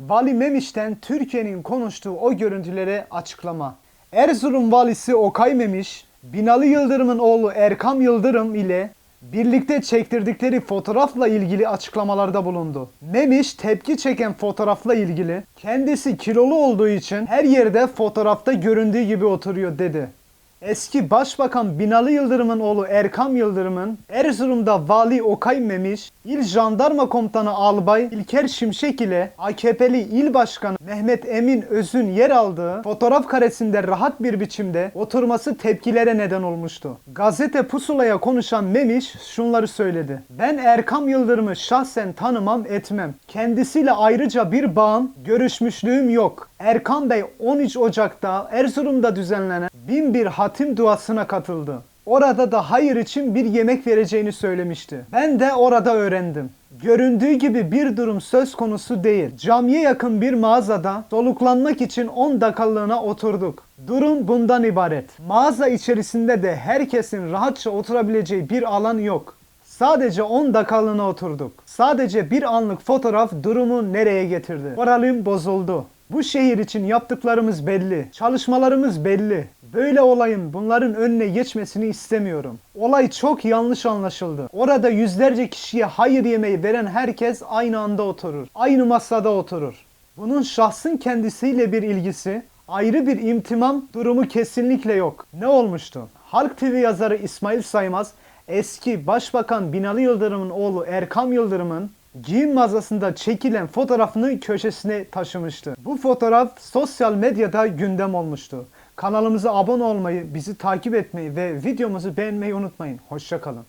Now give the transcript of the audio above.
Vali Memiş'ten Türkiye'nin konuştuğu o görüntülere açıklama. Erzurum valisi Okay Memiş, Binalı Yıldırım'ın oğlu Erkam Yıldırım ile birlikte çektirdikleri fotoğrafla ilgili açıklamalarda bulundu. Memiş tepki çeken fotoğrafla ilgili kendisi kilolu olduğu için her yerde fotoğrafta göründüğü gibi oturuyor dedi. Eski Başbakan Binalı Yıldırım'ın oğlu Erkam Yıldırım'ın Erzurum'da Vali Okay Memiş, İl Jandarma Komutanı Albay İlker Şimşek ile AKP'li İl Başkanı Mehmet Emin Öz'ün yer aldığı fotoğraf karesinde rahat bir biçimde oturması tepkilere neden olmuştu. Gazete Pusula'ya konuşan Memiş şunları söyledi. Ben Erkam Yıldırım'ı şahsen tanımam etmem. Kendisiyle ayrıca bir bağım, görüşmüşlüğüm yok. Erkan Bey 13 Ocak'ta Erzurum'da düzenlenen bin bir hatim duasına katıldı. Orada da hayır için bir yemek vereceğini söylemişti. Ben de orada öğrendim. Göründüğü gibi bir durum söz konusu değil. Camiye yakın bir mağazada soluklanmak için 10 dakikalığına oturduk. Durum bundan ibaret. Mağaza içerisinde de herkesin rahatça oturabileceği bir alan yok. Sadece 10 dakikalığına oturduk. Sadece bir anlık fotoğraf durumu nereye getirdi? Moralim bozuldu. Bu şehir için yaptıklarımız belli. Çalışmalarımız belli. Böyle olayın bunların önüne geçmesini istemiyorum. Olay çok yanlış anlaşıldı. Orada yüzlerce kişiye hayır yemeği veren herkes aynı anda oturur. Aynı masada oturur. Bunun şahsın kendisiyle bir ilgisi, ayrı bir imtimam durumu kesinlikle yok. Ne olmuştu? Halk TV yazarı İsmail Saymaz, eski Başbakan Binali Yıldırım'ın oğlu Erkam Yıldırım'ın giyim mağazasında çekilen fotoğrafını köşesine taşımıştı. Bu fotoğraf sosyal medyada gündem olmuştu. Kanalımıza abone olmayı, bizi takip etmeyi ve videomuzu beğenmeyi unutmayın. Hoşçakalın.